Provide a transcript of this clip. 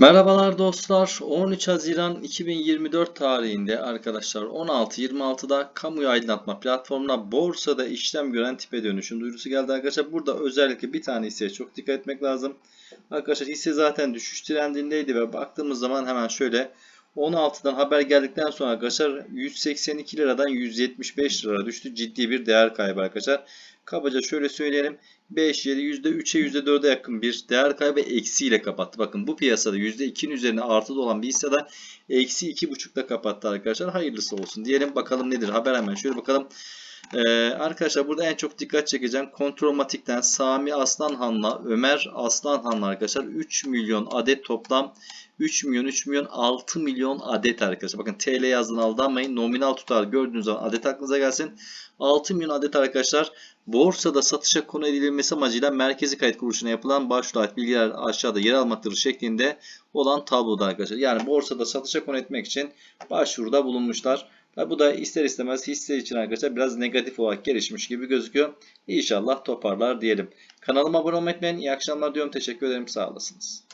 Merhabalar dostlar. 13 Haziran 2024 tarihinde arkadaşlar 16.26'da kamuya aydınlatma platformuna borsada işlem gören tipe dönüşüm duyurusu geldi arkadaşlar. Burada özellikle bir tane hisseye çok dikkat etmek lazım. Arkadaşlar hisse zaten düşüş trendindeydi ve baktığımız zaman hemen şöyle 16'dan haber geldikten sonra arkadaşlar 182 liradan 175 lira düştü. Ciddi bir değer kaybı arkadaşlar. Kabaca şöyle söyleyelim. 5, 7, %3'e %4'e yakın bir değer kaybı eksiyle kapattı. Bakın bu piyasada %2'nin üzerine artıda olan bir hissede eksi 2.5'da kapattı arkadaşlar. Hayırlısı olsun. Diyelim bakalım nedir haber hemen şöyle bakalım. Ee, arkadaşlar burada en çok dikkat çekeceğim. Kontrolmatik'ten Sami Aslanhan'la Ömer Aslanhan'la arkadaşlar 3 milyon adet toplam 3 milyon 3 milyon 6 milyon adet arkadaşlar. Bakın TL yazdığını aldanmayın. Nominal tutar gördüğünüz zaman adet aklınıza gelsin. 6 milyon adet arkadaşlar borsada satışa konu edilmesi amacıyla merkezi kayıt kuruluşuna yapılan başvuru bilgiler aşağıda yer almaktadır şeklinde olan tabloda arkadaşlar. Yani borsada satışa konu etmek için başvuruda bulunmuşlar. Tabi bu da ister istemez hisse için arkadaşlar biraz negatif olarak gelişmiş gibi gözüküyor. İnşallah toparlar diyelim. Kanalıma abone olmayı unutmayın. İyi akşamlar diyorum. Teşekkür ederim. Sağ olasınız.